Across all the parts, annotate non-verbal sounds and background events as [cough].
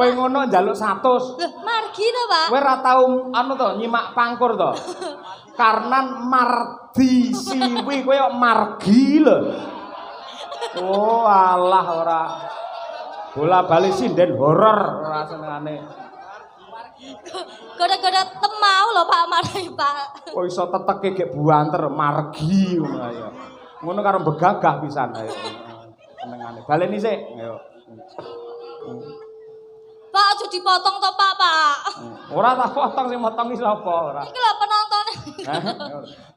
Kowe ngono njaluk 100. Loh, margi to, Pak? Kowe ora tau anu to nyimak pangkur to. [laughs] Karnan mardi siwi kowe kok margi lho. Oh alah ora. Bola bali sinden horor ora senengane. Goda-goda temau lho Pak Marai, Pak. Kok iso teteke gek buanter margi ngono ayo. Ngono karo begagah pisan ayo. Senengane. Baleni sik. Ayo. Dipotong to, Pak, Pak. [laughs] Ora tak potong sing motong iki sapa ora. Iki lho penontonnya.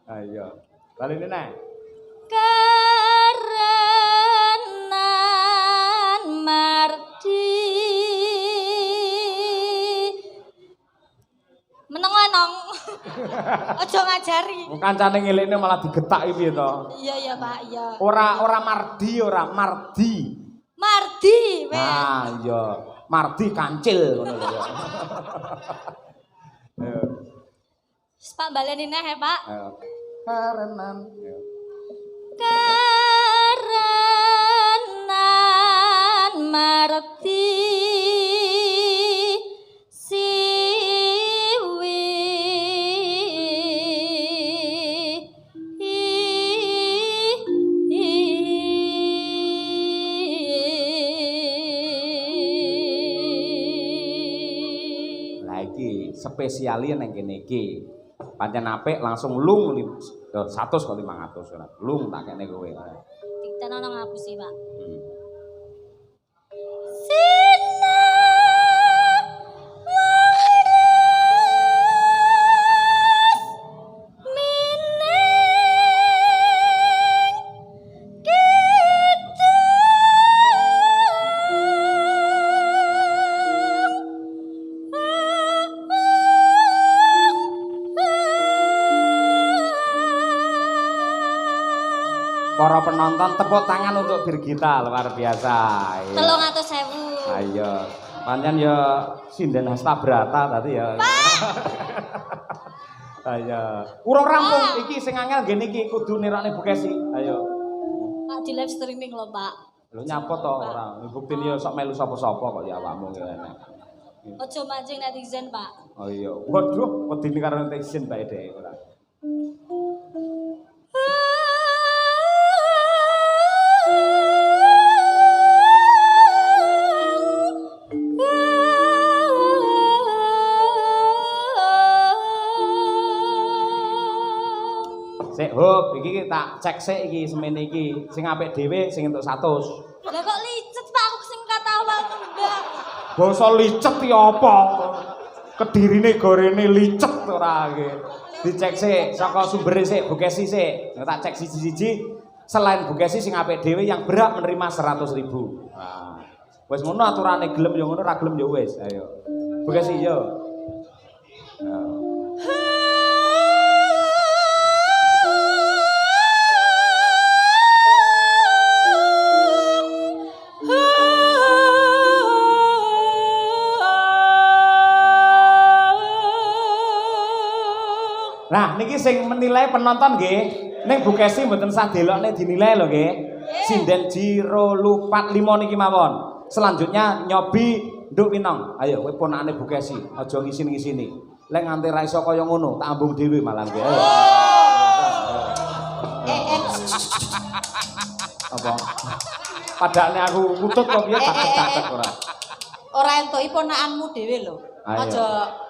Ayo. Baleni nek. Kerenan mardi Meneng wae nong. [laughs] Aja ngajari. Wong kancane ngelikne malah digetak iki piye to? Iya iya Pak, iya. Ora ora mardi ora mardi. Mardi, weh. Nah, iya. Mardi kancil ngono lho [laughs] Pak baleni neh ya, Pak. Karenan. Ayo. Kerenan mardi spesialnya nang kene iki. Pancen apik langsung lung lim- eh, 100 kok 500 ora. Lung tak kene kowe. Dikten ana ngapusi, Pak. Hmm. Penonton tepuk tangan untuk Birgita luar biasa. Telung atus sewu. Ayo. Pancen ya sinden hasta brata tadi ya. Ayo. [laughs] Urung rampung iki sing angel ngene iki kudu nirokne Bukesi. Ayo. Pak di live streaming lho, Pak. Lho nyapa to ora? Buktine ya sok melu sapa-sapa kok ya awakmu ya enek. Ojo mancing netizen, Pak. Oh iya. Waduh, wedine karo netizen bae dhek ora. Cek sik iki semene iki. Sing apik dhewe sing entuk 100. Lah kok licet, Pak? Aku sing kata awal enggak. Basa licet ya apa? Kedirine gorene licet ora iki. Dicek sik saka sumbere sik Bukesi sik. Nah, tak cek siji-siji selain Bukesi sing apik dhewe yang berhak menerima 100 ribu. Nah, wis ngono aturane gelem ya ngono ora gelem ya wis. Ayo. Bukesi yo. Ya. Nah, niki sing menilai penonton nggih, ning Bukesi mboten sah delokne dinilai lho nggih. Sinden Jiro Lupat 5 niki mawon. Selanjutnya nyobi Nduk Winong. Ayo kowe ponakane Bukesi, aja ngisin-ngisini. Lek nganti ra iso kaya ngono, tak ambung dhewe malah nggih. Ayo. Eh, eh, Apa? Padane aku ngutut kok piye tak tak ora. Ora entuki ponakanmu dhewe lho. Aja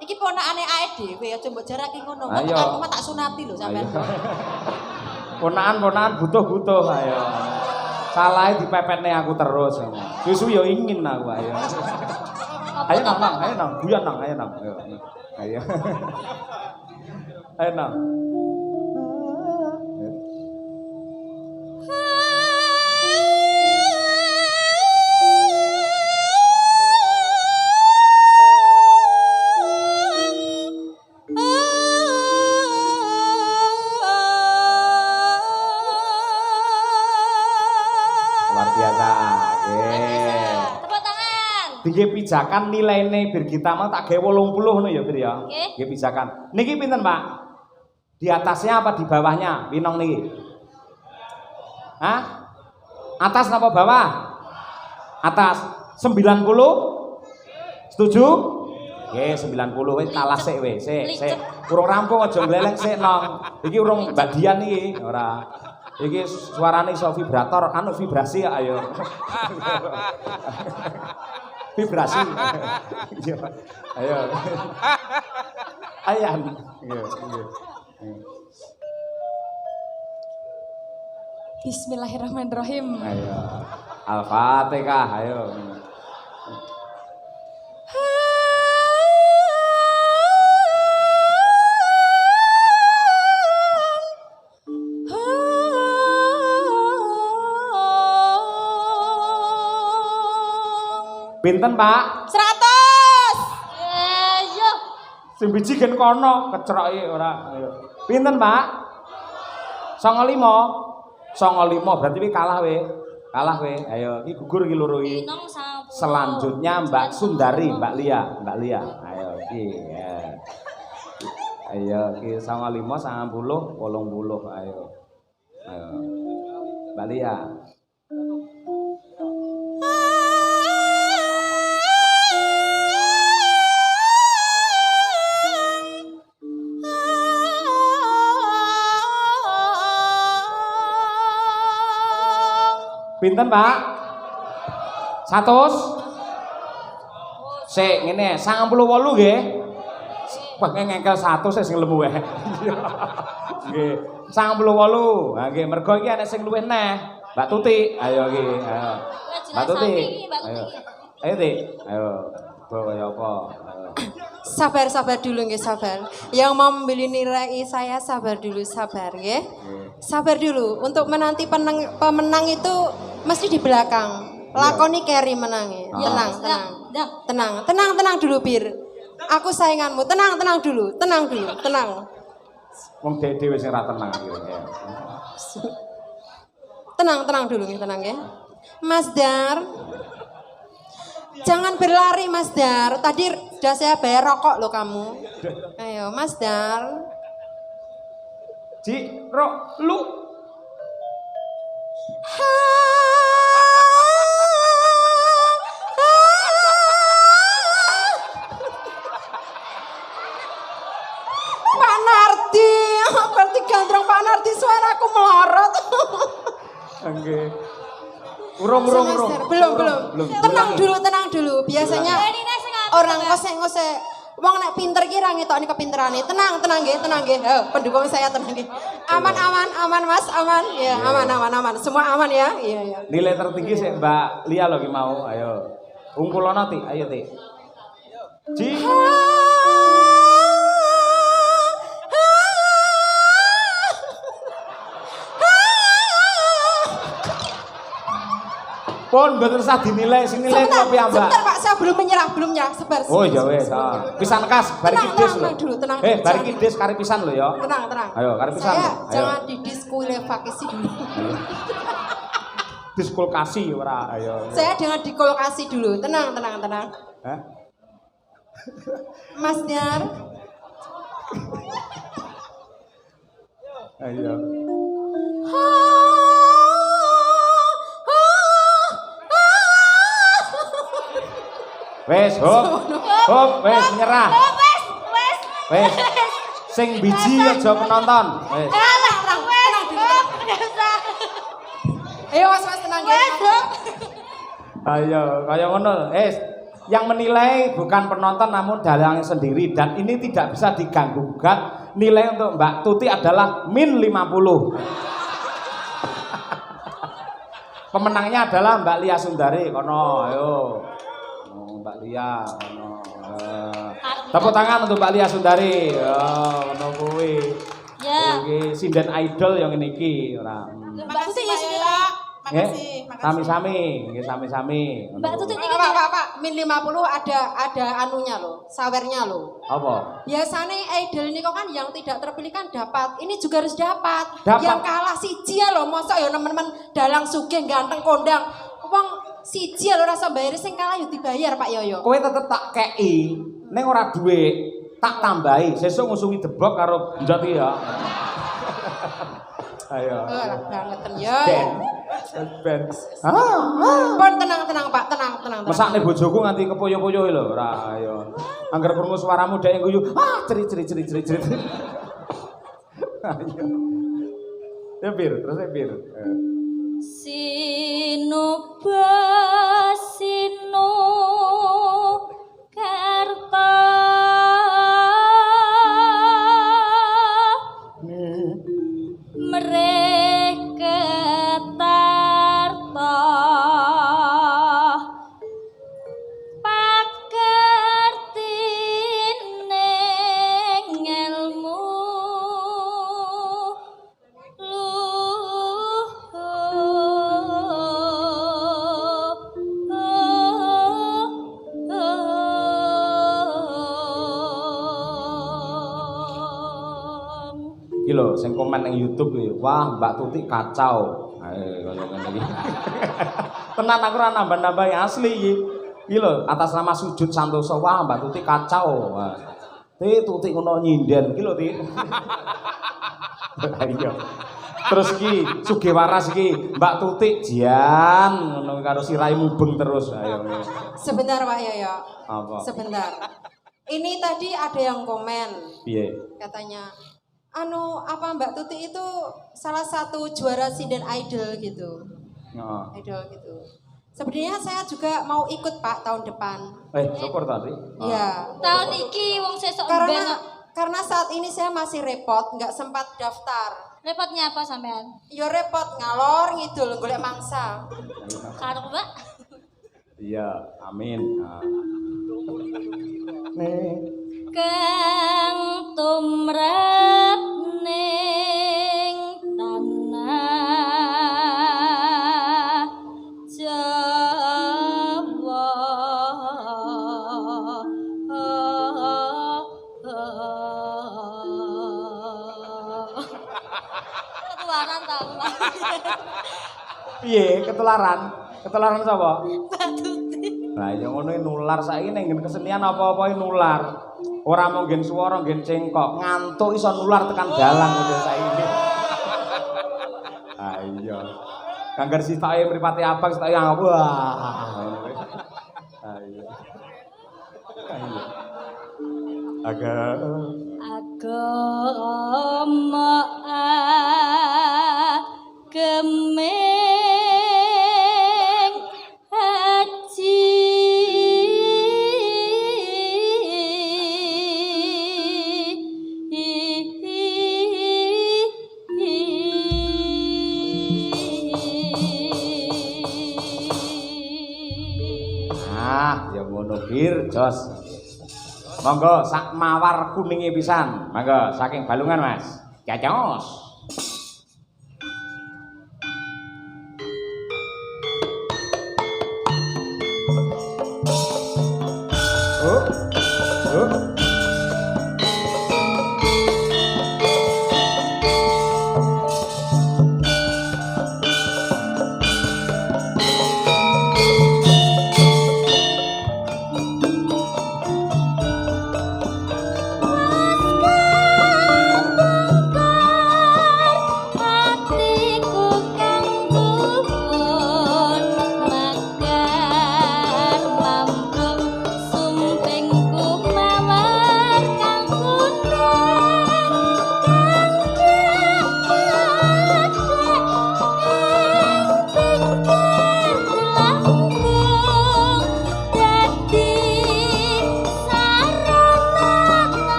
iki ponakane ae dhewe, aja mbok jarake ngono. Ayo. Aku mah tak sunati lho sampean. Ponakan-ponakan butuh-butuh ayo. Salahe dipepetne aku terus. Susu yo ingin aku ayo. Ayo nang nang, ayo nang, guyon nang, ayo nang. Ayo. Ayo. Ayo nang. Biasa. Nggih. tepuk tangan. Nggih pijakan nilaine Birgita mah tak gawe 80 ngono ya, Bir ya. Nggih. Pijakan. Niki pinten, Pak? Di atasnya apa di bawahnya? Winong niki. Hah? Atas apa bawah? Atas 90 Setuju? Oke, 90 wis kalah sik wis, sik, sik. Urung rampung aja gleleng sik nong. Iki urung bagian iki, ora. Iki suarane iso vibrator, anu vibrasi ya ayo. vibrasi. Iya. ayo. Ayan. Iya, iya. Bismillahirrahmanirrahim. Ayo. Al-Fatihah, ayo. Pinten, Pak? Seratus. Iya. Sing biji gen kono, kecroki ora. Ayo. Pinten, Pak? 95. 95 berarti wi kalah we. Kalah we. Ayo, iki gugur iki loro iki. Inong sampun. Selanjutnya Mbak Sundari, Mbak Lia, Mbak Lia. Ayo iki. Ya. Ayo iki 95 90 80 ayo. Ayo. Mbak Lia. Pinten, Pak? 100? Sik ngene, 98 nggih. Wah, ngengkel 100 sing lemu wae. [laughs] Nggih. 98. Ha nggih, mergo iki ana sing luwih neh. Mbak Tuti, ayo iki, ayo. Mbak Tuti. Ayo. Ayo, Ti. Ayo. Bawa kaya apa? Sabar, sabar dulu nggih, sabar. Yang mau membeli nilai saya sabar dulu, sabar nggih. Sabar dulu. Untuk menanti penang, pemenang itu mesti di belakang. Lakoni carry menangi. Ah. Tenang, Ya, tenang. ya. Tenang, tenang, tenang dulu, Bir. Aku sainganmu. Tenang, tenang dulu. Tenang dulu, tenang. Wong dhewe sing ra tenang iki. ya. Tenang, tenang dulu nih, tenang ya. Mas Dar. Jangan berlari Mas Dar. Tadi sudah saya bayar rokok loh kamu. Ayo Mas Dar. Ji, ro, lu nggih. Urung, urung, urung. Belum, belum. Tenang dulu, tenang dulu. Biasanya orang Mbak. kose-kose Wong nek pinter kira ngetokne kepinterane. Tenang, tenang nggih, tenang nggih. Ayo, pendukung saya tenang nggih. Aman, aman, aman Mas, aman. Ya, aman, aman, aman. Semua aman ya. Iya, iya. Nilai tertinggi sih Mbak Lia lagi mau, ayo. Ungkulono ti, ayo ti. Ji. Pun betul sah dinilai, sing nilai Sebentar, kopi Mbak. sebentar Pak, saya belum menyerah, belum menyerah. Sebar. Oh iya wes, pisan kas, bari kidis tenang, lho. tenang dulu, tenang Eh, bari jangan. kidis kari pisan lho ya. Tenang, tenang. Ayo, kari pisan Saya lho. Ayo. jangan didiskualifikasi dulu. Diskulkasi ora, ayo. Saya jangan dikolokasi dulu. Tenang, tenang, tenang. Hah? Mas Dar, Ayo. Wes, hop. Hop, wes nyerah. Wes, wes. Wes. Sing biji aja penonton. Wes. Alah, wes. Oh, dasar. ayo Mas, Mas tenang ya. Wes. Ayo, kaya ngono. Es, yang menilai bukan penonton namun dalang sendiri dan ini tidak bisa diganggu gugat. Nilai untuk Mbak Tuti adalah min 50. [laughs] Pemenangnya adalah Mbak Lia Sundari. Kono, ayo. Mbak Lia. Eh, Tepuk tangan untuk Mbak Lia Sundari. Oh, kono kuwi. Ya. Iki sinden idol yang ini iki ora. Mbak Tuti ya sini. Nggih, sami-sami, nggih sami-sami. Mbak Tuti ini Pak, Pak, Pak, Pak, min 50 ada ada anunya loh, sawernya loh. Apa? Biasanya idol ini kok kan yang tidak terpilih kan dapat. Ini juga harus dapat. Dapat. Yang kalah siji ya loh, masa ya teman-teman dalang sugih ganteng kondang. Wong siji lo rasa bayar sing kalah yo dibayar Pak Yoyo. Kowe tetep tak kei, ning ora duwe, tak tambahi. Sesuk ngusungi debok karo iki ya. [laughs] Ayo. Oh, lah banget ya. Den. Advance. Ah, ah. Pon tenang tenang Pak, tenang tenang. tenang. Mesakne bojoku nganti kepoyo-poyo lho, ora ayo. Angger krungu suaramu dhek guyu, ah ceri ceri ceri ceri ceri. [laughs] Ayo. Ya bir, terus ya bir. Eh. Lho sing komen ning YouTube iki, wah Mbak Tuti kacau. [laughs] Tenan aku ora nambah-nambah asli iki. Iki lho atas nama sujud santoso, wah Mbak Tuti kacau. Ti Tuti ngono nyinden iki lho Ti. Ayo. [laughs] Terus iki sugih waras iki Mbak Tuti jian ngono karo sirai mubeng terus. Ayo. ayo. Sebentar Pak Yoyo. Apa? Sebentar. Ini tadi ada yang komen Piye? katanya anu apa Mbak Tuti itu salah satu juara sinden idol gitu. Heeh. Idol gitu. Sebenarnya saya juga mau ikut Pak tahun depan. Eh, syukur tadi. Iya. tahun iki wong sesok Karena ben karena saat ini saya masih repot, nggak sempat daftar. repotnya apa sampean Yo repot ngalor ngidul golek mangsa. karo mbak Iya, amin. Nah. Nih. kang tumrap Piye ketularan? Ketularan sapa? Batuti Lah ya ngono nular saiki ning kesenian apa-apa nular. Ora mau nggen swara, nggen cengkok, ngantuk iso nular tekan dalang ngono saiki. Ah iya. Kangger sitake mripate abang sitake wah. Ah iya. Ah, iya. Agak agama ya ngono bir jos. Monggo sak mawar kuninge pisan. Monggo saking balungan Mas. Cacos.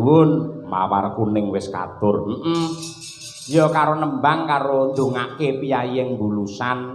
Nuwun mawar kuning wis katur. Heeh ya karo nembang karo ndongake piyaying bulusan